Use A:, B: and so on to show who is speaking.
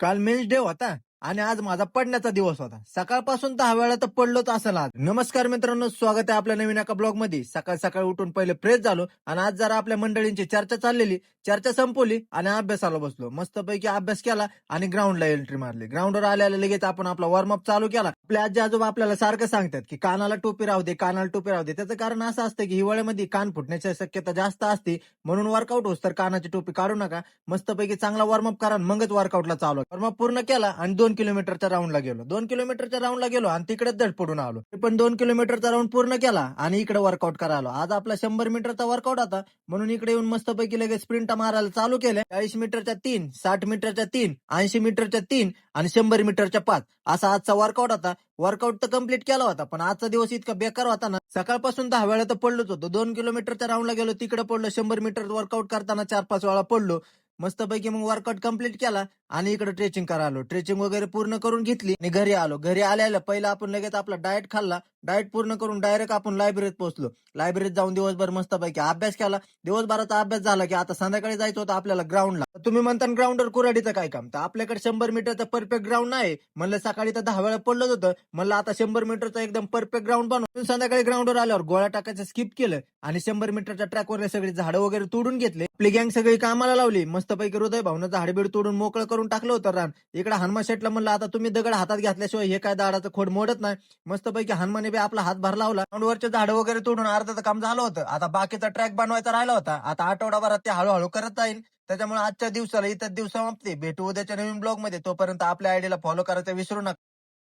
A: काल men's day होता. आणि आज माझा पडण्याचा दिवस होता. सकाळपासून दहा वेळा तर पडलोच असेल आज. नमस्कार मित्रांनो स्वागत आहे आपल्या नवीन एका ब्लॉगमध्ये सकाळ सकाळ उठून पहिले फ्रेश झालो आणि आज जरा आपल्या मंडळींची चर्चा चाललेली. चर्चा संपवली आणि अभ्यासाला बसलो. मस्तपैकी अभ्यास केला आणि ग्राउंडला एंट्री मारली. ग्राउंडवर आल्याला लगेच आपण आपला वॉर्मअप चालू केला. आपले आजी आजोबा आपल्याला सारखं सांगतात की कानाला टोपी राहू दे कानाला टोपी राहू दे. त्याचं कारण असं असतं की हिवाळ्यामध्ये कान फुटण्याची शक्यता जास्त असते. म्हणून वर्कआउट होस तर कानाची टोपी काढू नका. मस्तपैकी चांगला वॉर्मअप करा मगच वर्कआउटला चालू वॉर्मअप पूर्ण केला आणि दोन किलोमीटरच्या राऊंडला गेलो. दोन किलोमीटरच्या राऊंडला गेलो आणि तिकडेच दड पडून आलो पण दोन किलोमीटरचा राऊंड पूर्ण केला आणि इकडे वर्कआउट करायला आज आपला शंभर मीटरचा वर्कआउट होता म्हणून इकडे येऊन मस्तपैकी लगेच स्प्रिंट मारायला चालू केलं चाळीस मीटरच्या तीन साठ मीटरच्या तीन ऐंशी मीटरच्या तीन आणि शंभर मीटरच्या पाच. असा आजचा वर्कआउट होता वर्कआउट तर कंप्लीट केला होता पण आजचा दिवस इतका बेकार होता ना. सकाळपासून दहा वेळा तर पडलोच होतो. दोन किलोमीटरच्या राऊंडला गेलो तिकडे पडलो शंभर मीटर वर्कआउट करताना चार पाच वेळा पडलो. मस्तपैकी मग वर्कआउट कंप्लीट केला आणि इकडे ट्रेचिंग करायला आलो. ट्रेचिंग वगैरे पूर्ण करून घेतली आणि घरी आलो. घरी आल्याला पहिला आपण लगेच आपला डाएट खाल्ला. डाएट पूर्ण करून डायरेक्ट आपण लायब्ररीत पोहोचलो. लायब्ररीत जाऊन दिवसभर मस्तपैकी अभ्यास केला. दिवसभराचा अभ्यास झाला की आता संध्याकाळी जायचं होतं आपल्याला ग्राउंडला तुम्ही म्हणता ग्राउंडवर कुराडीचं काय काम? तर आपल्याकडे शंभर मीटरचं परफेक्ट ग्राउंड नाही. म्हणलं सकाळी तर दहा वेळा पडलंच होतं. म्हणलं आता शंभर मीटरचं एकदम परफेक्ट ग्राउंड बनवून संध्याकाळी ग्राउंडवर आल्यावर गोळ्या टाकायचं स्किप केलं. आणि शंभर मीटरच्या ट्रॅकवर सगळी झाडं वगैरे तोडून घेतले. आपली गँग सगळी कामाला लावली. मस्तपैकी हृदय भावनं झाडबीड तोडून मोकळं करून टाकलं होतं रान. इकडे हनुमान शेटला म्हणलं आता तुम्ही दगड हातात घेतल्याशिवाय हे काय दाडाचं खोड मोडत नाही. मस्तपैकी हनुमाने बी आपला हात भर लावला. वरचे झाडं वगैरे तोडून अर्धाचं काम झालं होतं. आता बाकीचा ट्रॅक बनवायचा राहिला होता. आता आठवडाभरात ते हळूहळू करत जाईल त्याच्यामुळे आजच्या दिवसाला इतर दिवसा मापते भेटू उद्याच्या नवीन ब्लॉगमध्ये. तोपर्यंत आपल्या आयडीला फॉलो करायचं विसरू नका.